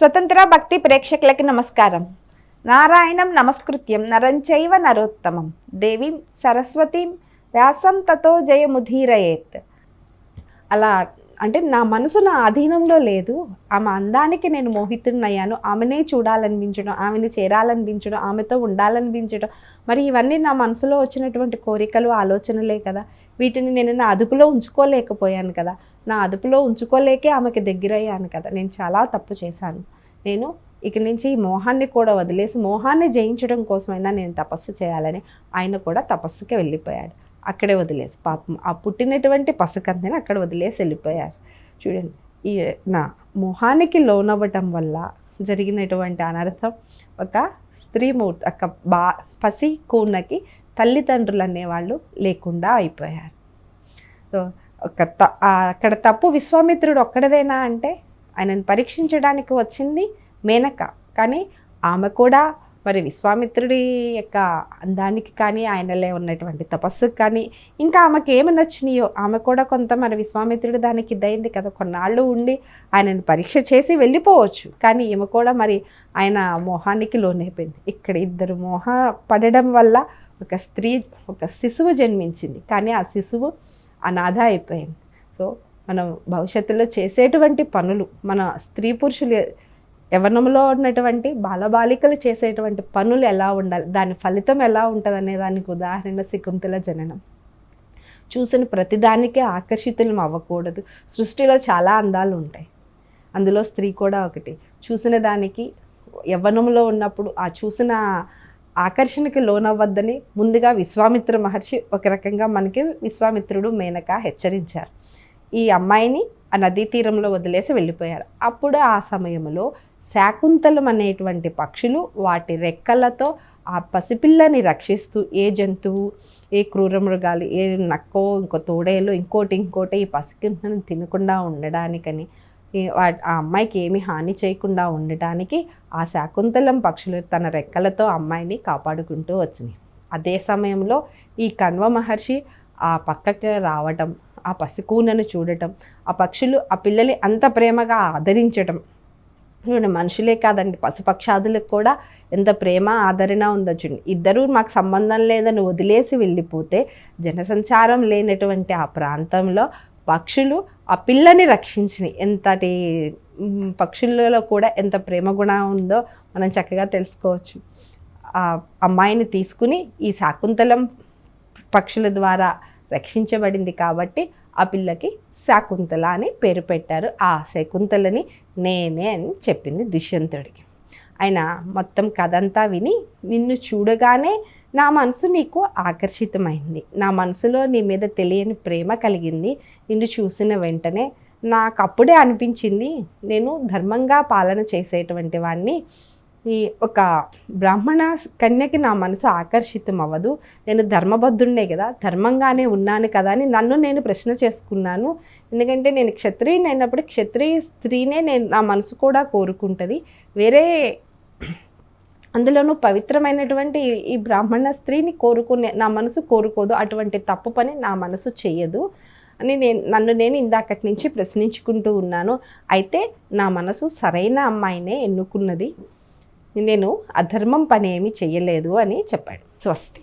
స్వతంత్ర భక్తి ప్రేక్షకులకి నమస్కారం. నారాయణం నమస్కృత్యం నరంచైవ నరోత్తమం. దేవీం సరస్వతీం వ్యాసం తతో జయముధీరయేత్ అలా అంటే నా మనసు నా అధీనంలో లేదు. ఆమె అందానికి నేను మోహితున్నయ్యాను. ఆమెనే చూడాలనిపించడం ఆమెని చేరాలనిపించడం ఆమెతో ఉండాలనిపించడం. మరి ఇవన్నీ నా మనసులో వచ్చినటువంటి కోరికలు ఆలోచనలే కదా. వీటిని నేను నా అదుపులో ఉంచుకోలేకపోయాను కదా. నా అదుపులో ఉంచుకోలేకే ఆమెకి దగ్గరయ్యాను కదా. నేను చాలా తప్పు చేశాను. నేను ఇక నుంచి ఈ మోహాన్ని కూడా వదిలేసి మోహాన్ని జయించడం కోసమైనా నేను తపస్సు చేయాలని ఆయన కూడా తపస్సుకి వెళ్ళిపోయాడు. అక్కడే వదిలేసి పాపం ఆ పుట్టినటువంటి పసుకందని అక్కడ వదిలేసి వెళ్ళిపోయారు. చూడండి ఈ నా మొహానికి లోనవ్వటం వల్ల జరిగినటువంటి అనర్థం ఒక స్త్రీమూర్తి ఒక బా పసి కూనకి తల్లిదండ్రులు అనేవాళ్ళు లేకుండా అయిపోయారు. సో ఒక త అక్కడ తప్పు విశ్వామిత్రుడు ఒక్కడదేనా అంటే ఆయనను పరీక్షించడానికి వచ్చింది మేనక. కానీ ఆమె కూడా మరి విశ్వామిత్రుడి యొక్క అందానికి కానీ ఆయనలే ఉన్నటువంటి తపస్సుకు కానీ ఇంకా ఆమెకి ఏమి నచ్చినాయో ఆమె కూడా కొంత మరి విశ్వామిత్రుడు దానికి ఇదైంది కదా కొన్నాళ్ళు ఉండి ఆయనను పరీక్ష చేసి వెళ్ళిపోవచ్చు. కానీ ఈమె కూడా మరి ఆయన మోహానికి లోనైపోయింది. ఇక్కడ ఇద్దరు మోహ పడడం వల్ల ఒక స్త్రీ ఒక శిశువు జన్మించింది. కానీ ఆ శిశువు అనాథ అయిపోయింది. సో మనం భవిష్యత్తులో చేసేటువంటి పనులు మన స్త్రీ పురుషులు యవనంలో ఉన్నటువంటి బాలబాలికలు చేసేటువంటి పనులు ఎలా ఉండాలి దాని ఫలితం ఎలా ఉంటుంది అనే దానికి ఉదాహరణ శకుంతల జననం. చూసిన ప్రతిదానికే ఆకర్షితులం అవ్వకూడదు. సృష్టిలో చాలా అందాలు ఉంటాయి. అందులో స్త్రీ కూడా ఒకటి. చూసిన దానికి యవ్వనంలో ఉన్నప్పుడు ఆ చూసిన ఆకర్షణకి లోనవ్వద్దని ముందుగా విశ్వామిత్ర మహర్షి ఒక రకంగా మనకి విశ్వామిత్రుడు మేనక హెచ్చరించారు. ఈ అమ్మాయిని ఆ నదీ తీరంలో వదిలేసి వెళ్ళిపోయారు. అప్పుడు ఆ సమయంలో శాకుంతలం అనేటువంటి పక్షులు వాటి రెక్కలతో ఆ పసిపిల్లని రక్షిస్తూ ఏ జంతువు ఏ క్రూర మృగాలు ఏ నక్కో ఇంకో తోడేలో ఇంకోటి ఇంకోటి ఈ పసిపిల్లని తినకుండా ఉండడానికని ఆ అమ్మాయికి ఏమి హాని చేయకుండా ఉండటానికి ఆ శాకుంతలం పక్షులు తన రెక్కలతో అమ్మాయిని కాపాడుకుంటూ వచ్చినాయి. అదే సమయంలో ఈ కణ్వ మహర్షి ఆ పక్కకి రావటం ఆ పసికూనను చూడటం ఆ పక్షులు ఆ పిల్లల్ని అంత ప్రేమగా ఆదరించటం. చూడండి మనుషులే కాదండి పశుపక్షాదులకు కూడా ఎంత ప్రేమ ఆదరణ ఉందో చూడండి. ఇద్దరూ మాకు సంబంధం లేదని వదిలేసి వెళ్ళిపోతే జనసంచారం లేనటువంటి ఆ ప్రాంతంలో పక్షులు ఆ పిల్లని రక్షించినాయి ఎంతటి పక్షులలో కూడా ఎంత ప్రేమ గుణం ఉందో మనం చక్కగా తెలుసుకోవచ్చు. ఆ అమ్మాయిని తీసుకుని ఈ శాకుంతలం పక్షుల ద్వారా రక్షించబడింది కాబట్టి ఆ పిల్లకి శాకుంతల అని పేరు పెట్టారు. ఆ శకుంతలని నేనే అని చెప్పింది దుష్యంతుడికి. ఆయన మొత్తం కథంతా విని నిన్ను చూడగానే నా మనసు నీకు ఆకర్షితమైంది. నా మనసులో నీ మీద తెలియని ప్రేమ కలిగింది. నిన్ను చూసిన వెంటనే నాకు అప్పుడే అనిపించింది నేను ధర్మంగా పాలన చేసేటువంటి వాడిని ఈ ఒక బ్రాహ్మణ కన్యకి నా మనసు ఆకర్షితం అవ్వదు నేను ధర్మబద్ధుండే కదా ధర్మంగానే ఉన్నాను కదా అని నన్ను నేను ప్రశ్న చేసుకున్నాను. ఎందుకంటే నేను క్షత్రియుని అయినప్పుడు క్షత్రియ స్త్రీనే నేను నా మనసు కూడా కోరుకుంటుంది. వేరే అందులోనూ పవిత్రమైనటువంటి ఈ- బ్రాహ్మణ స్త్రీని కోరుకునే నా మనసు కోరుకోదు అటువంటి తప్పు పని నా మనసు చేయదు అని నేను నన్ను నేను ఇందాకటి నుంచి ప్రశ్నించుకుంటూ ఉన్నాను. అయితే నా మనసు సరైన అమ్మాయినే ఎన్నుకున్నది. నేను అధర్మం పని ఏమీ చేయలేదు అని చెప్పాడు. స్వస్తి.